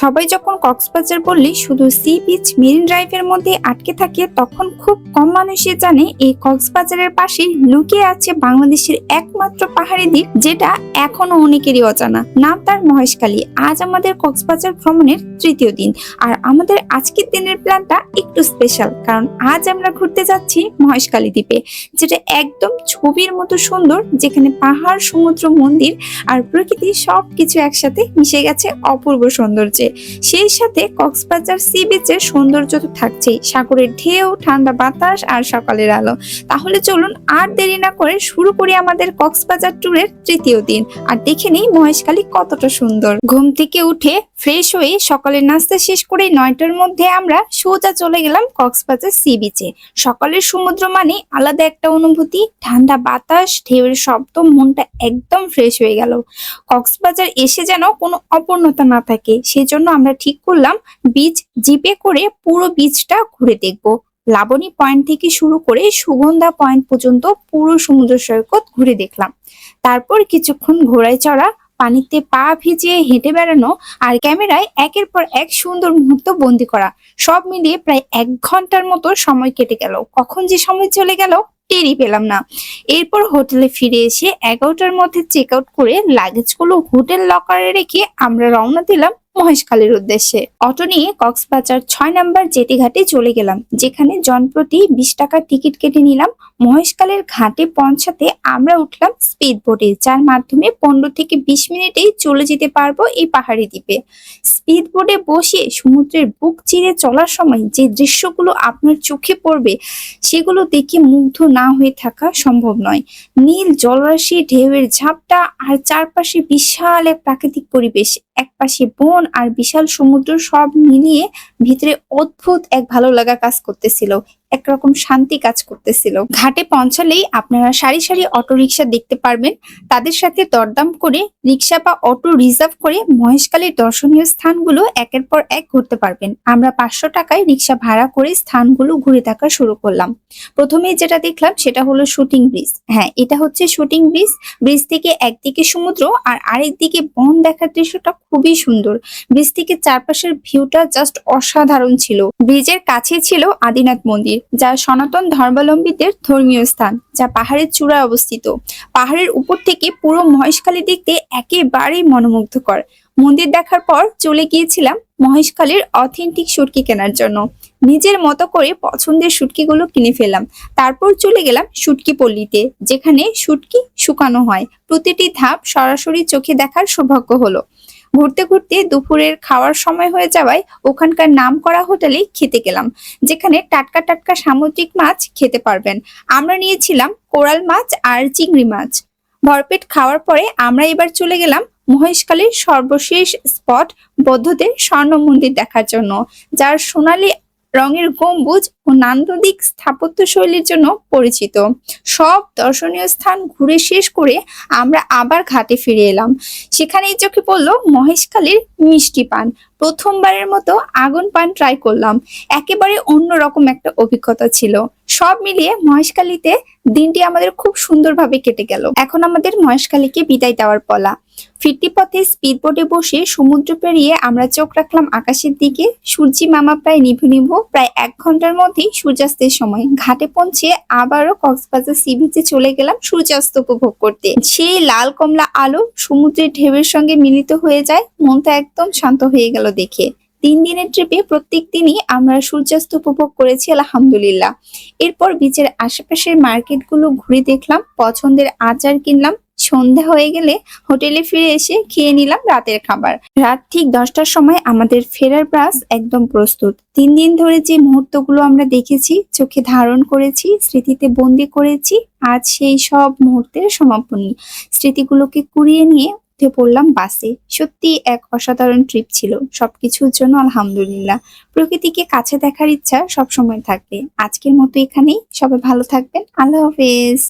সবাই যখন কক্সবাজার বললে শুধু সি বিচ, মেরিন ড্রাইভের মধ্যে আটকে থাকে, তখন খুব কম মানুষই জানে এই কক্সবাজারের পাশে লুকিয়ে আছে বাংলাদেশের একমাত্র পাহাড়ি দ্বীপ, যেটা এখনও অনেকেরই অজানা। নাম তার মহেশখালী। আজ আমাদের কক্সবাজার ভ্রমণের তৃতীয় দিন। আর আমাদের আজকের দিনের প্ল্যানটা একটু স্পেশাল, কারণ আজ আমরা ঘুরতে যাচ্ছি মহেশখালী দ্বীপে, যেটা একদম ছবির মতো সুন্দর, যেখানে পাহাড়, সমুদ্র, মন্দির আর প্রকৃতি সবকিছু একসাথে মিশে গেছে অপূর্ব সৌন্দর্যে। সেই সাথে কক্সবাজার সি বিচের সৌন্দর্য তো থাকছেই। সাগরের ঢেউ, ঠান্ডা বাতাস আর সকালের আলো। তাহলে চলুন আর দেরি না করে শুরু করি আমাদের কক্সবাজার ট্যুরের তৃতীয় দিন। আর দেখে নিই মহেশখালী কতটা সুন্দর। ঘুম থেকে উঠে ফ্রেশ হয়ে সকালের নাস্তা শেষ করে নয়টার মধ্যে আমরা সোজা চলে গেলাম কক্সবাজার সি বিচে। সকালের সমুদ্র মানে আলাদা একটা অনুভূতি। ঠান্ডা বাতাস, ঢেউয়ের শব্দ, মনটা একদম ফ্রেশ হয়ে গেল। কক্সবাজার এসে যেন কোনো অপূর্ণতা না থাকে। সেজন্য আমরা ঠিক করলাম বীজ জিপে করে পুরো বিচটা ঘুরে দেখব। লাবণী পয়েন্ট থেকে শুরু করে সুগন্ধা পয়েন্ট পর্যন্ত পুরো সমুদ্র সৈকত ঘুরে দেখলাম। তারপর কিছুক্ষণ ঘোড়ায় চড়া, পানিতে পা ভিজিয়ে হেঁটে বেড়ানো আর ক্যামেরায় একের পর এক সুন্দর মুহূর্ত বন্দি করা, সব মিলিয়ে প্রায় এক ঘণ্টার মতো সময় কেটে গেল। কখন যে সময় চলে গেল টেরই পেলাম না। এরপর হোটেলে ফিরে এসে এগারোটার মধ্যে চেক আউট করে লাগেজগুলো হোটেল লকারে রেখে আমরা রওনা দিলাম মহেশখালীর উদ্দেশ্যে। অটো নিয়ে কক্সবাজার ছয় নাম্বার জেটিঘাটে চলে গেলাম, যেখানে জনপ্রতি বিশ টাকার টিকিট কেটে নিলাম। মহেশখালীর ঘাটে পৌঁছাতে আমরা উঠলাম স্পিড বোটে যার মাধ্যমে পনেরো থেকে বিশ মিনিটেই চলে যেতে পারব এই পাহাড়ি দ্বীপে। স্পিড বোটে বসে সমুদ্রের বুক চিরে চলার সময় যে দৃশ্যগুলো আপনার চোখে পড়বে, সেগুলো দেখে মুগ্ধ না হয়ে থাকা সম্ভব নয়। নীল জলরাশি, ঢেউয়ের ঝাপটা আর চারপাশে বিশাল এক প্রাকৃতিক পরিবেশ, একপাশে বন আর বিশাল সমুদ্র সব মিলিয়ে ভিতরে অদ্ভুত এক ভালো লাগা কাজ করতেছিল। একরকম শান্তি কাজ করতেছিল। ঘাটে পৌঁছালেই আপনারা সারি সারি অটো রিক্সা দেখতে পারবেন। তাদের সাথে দরদাম করে রিক্সা বা অটো রিজার্ভ করে মহেশখালীর দর্শনীয় স্থানগুলো একের পর এক ঘুরতে পারবেন। আমরা পাঁচশো টাকায় রিক্সা ভাড়া করে স্থানগুলো ঘুরে দেখা শুরু করলাম। প্রথমে যেটা দেখলাম সেটা হলো শুটিং ব্রিজ। হ্যাঁ এটা হচ্ছে শুটিং ব্রিজ। ব্রিজ থেকে একদিকে সমুদ্র আর আরেক দিকে বন দেখার দৃশ্যটা খুবই সুন্দর। ব্রিজ থেকে চারপাশের ভিউটা জাস্ট অসাধারণ ছিল। ব্রিজের কাছে ছিল আদিনাথ মন্দির। যা সনাতন ধর্মাবলম্বীদের ধর্মীয় স্থান, যা পাহাড়ের চূড়ায় অবস্থিত। পাহাড়ের উপর থেকে পুরো মহেশখালী দেখতে একেবারেই মনোমুগ্ধকর। মন্দির দেখার পর চলে গিয়েছিলাম মহেশখালীর অথেন্টিক সুটকি কেনার জন্য। নিজের মতো করে পছন্দের শুটকিগুলো কিনে ফেললাম। তারপর চলে গেলাম শুটকি পল্লীতে, যেখানে শুটকি শুকানো হয়। প্রতিটি ধাপ সরাসরি চোখে দেখার সৌভাগ্য হলো। ঘুরতে ঘুরতে দুপুরের খাওয়ার সময় হয়ে যাওয়ায় ওখানকার নাম করা হোটেলেই খেতে গেলাম, যেখানে টাটকা টাটকা সামুদ্রিক মাছ খেতে পারবেন। আমরা নিয়েছিলাম কোরাল মাছ আর চিংড়ি মাছ। ভরপেট খাওয়ার পরে আমরা এবার চলে গেলাম মহেশখালীর সর্বশেষ স্পট বৌদ্ধদের স্বর্ণ মন্দির দেখার জন্য, যার সোনালী রঙের গম্বুজ ও নান্দনিক স্থাপত্য শৈলীর জন্য পরিচিত। সব দর্শনীয় স্থান ঘুরে শেষ করে আমরা আবার ঘাটে ফিরে এলাম। সেখানেই চোখে পড়ল মহেশখালীর মিষ্টি পান। প্রথমবারের মতো আগুন পান ট্রাই করলাম। একেবারে অন্যরকম একটা অভিজ্ঞতা ছিল। সব মিলিয়ে মহেশখালীতে দিনটি আমাদের খুব সুন্দরভাবে কেটে গেল। এখন আমাদের মহেশখালীকে বিদায় দেওয়ার পলা। ফিরতি পথে স্পিড বোটে বসে সমুদ্র পেরিয়ে আমরা চোখ রাখলাম আকাশের দিকে। সূর্যি মামা প্রায় নিভু নিভু প্রায় এক ঘণ্টার মধ্যেই সূর্যাস্তের সময় ঘাটে পৌঁছে আবারও কক্সবাজার সি বিচে চলে গেলাম সূর্যাস্ত উপভোগ করতে। সেই লাল কমলা আলো সমুদ্রের ঢেউয়ের সঙ্গে মিলিত হয়ে যায়, মনটা একদম শান্ত হয়ে গেল দেখে। তিন দিনের ট্রিপে প্রত্যেক দিনই আমরা সূর্যাস্ত উপভোগ করেছি, আলহামদুলিল্লাহ। এরপর বিচের আশেপাশের মার্কেটগুলো ঘুরে দেখলাম, পছন্দের আচার কিনলাম সন্ধ্যা হয়ে গেলে হোটেলে ফিরে এসে খেয়ে নিলাম রাতের খাবার। রাত ঠিক দশটার সময় আমাদের ফেরার বাস একদম প্রস্তুত। তিন দিন ধরে যে মুহূর্তগুলো আমরা দেখেছি, চোখে ধারণ করেছি, স্মৃতিতে বন্দি করেছি, আজ সেই সব মুহূর্তের সমাপনী। স্মৃতিগুলোকে কুড়িয়ে নিয়ে উঠে পড়লাম বাসে। সত্যি এক অসাধারণ ট্রিপ ছিল, সবকিছুর জন্য আলহামদুলিল্লাহ। প্রকৃতিকে কাছে দেখার ইচ্ছা সবসময় থাকবে আজকের মতো এখানেই। সবাই ভালো থাকবেন। আল্লাহ হাফেজ।